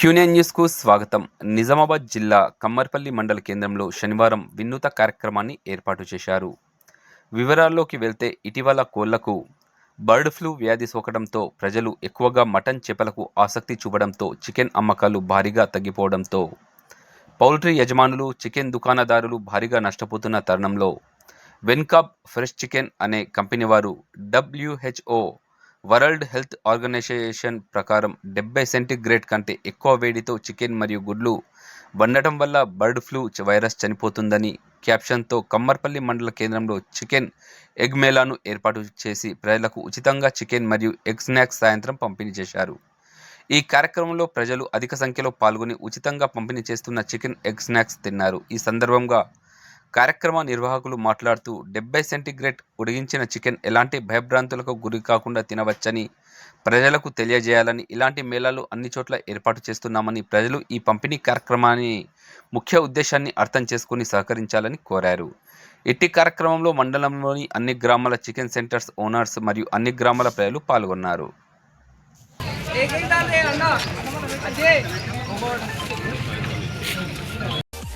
క్యూనియన్ న్యూస్కు స్వాగతం. నిజామాబాద్ జిల్లా కమ్మర్పల్లి మండల కేంద్రంలో శనివారం వినూత కార్యక్రమాన్ని ఏర్పాటు చేశారు. వివరాల్లోకి వెళ్తే ఇటీవల కోళ్ళకు బర్డ్ ఫ్లూ వ్యాధి సోకడంతో ప్రజలు ఎక్కువగా మటన్ చేపలకు ఆసక్తి చూపడంతో చికెన్ అమ్మకాలు భారీగా తగ్గిపోవడంతో పౌల్ట్రీ యజమానులు చికెన్ దుకాణదారులు భారీగా నష్టపోతున్న తరుణంలో వెన్కాబ్ ఫ్రెష్ చికెన్ అనే కంపెనీ వారు డబ్ల్యూహెచ్ఓ వరల్డ్ హెల్త్ ఆర్గనైజేషన్ ప్రకారం డెబ్బై సెంటీగ్రేడ్ కంటే ఎక్కువ వేడితో చికెన్ మరియు గుడ్లు వండటం వల్ల బర్డ్ ఫ్లూ వైరస్ చనిపోతుందని క్యాప్షన్తో కమ్మర్పల్లి మండల కేంద్రంలో చికెన్ ఎగ్ మేళాను ఏర్పాటు చేసి ప్రజలకు ఉచితంగా చికెన్ మరియు ఎగ్ స్నాక్స్ సాయంత్రం పంపిణీ చేశారు. ఈ కార్యక్రమంలో ప్రజలు అధిక సంఖ్యలో పాల్గొని ఉచితంగా పంపిణీ చేస్తున్న చికెన్ ఎగ్ స్నాక్స్ తిన్నారు. ఈ సందర్భంగా కార్యక్రమ నిర్వాహకులు మాట్లాడుతూ డెబ్బై సెంటీగ్రేడ్ ఉడిగించిన చికెన్ ఎలాంటి భయభ్రాంతులకు గురి కాకుండా తినవచ్చని ప్రజలకు తెలియజేయాలని ఇలాంటి మేళాలు అన్ని చోట్ల ఏర్పాటు చేస్తున్నామని ప్రజలు ఈ పంపిణీ కార్యక్రమాన్ని ముఖ్య ఉద్దేశాన్ని అర్థం చేసుకుని సహకరించాలని కోరారు. ఇట్టి కార్యక్రమంలో మండలంలోని అన్ని గ్రామాల చికెన్ సెంటర్స్ ఓనర్స్ మరియు అన్ని గ్రామాల ప్రజలు పాల్గొన్నారు.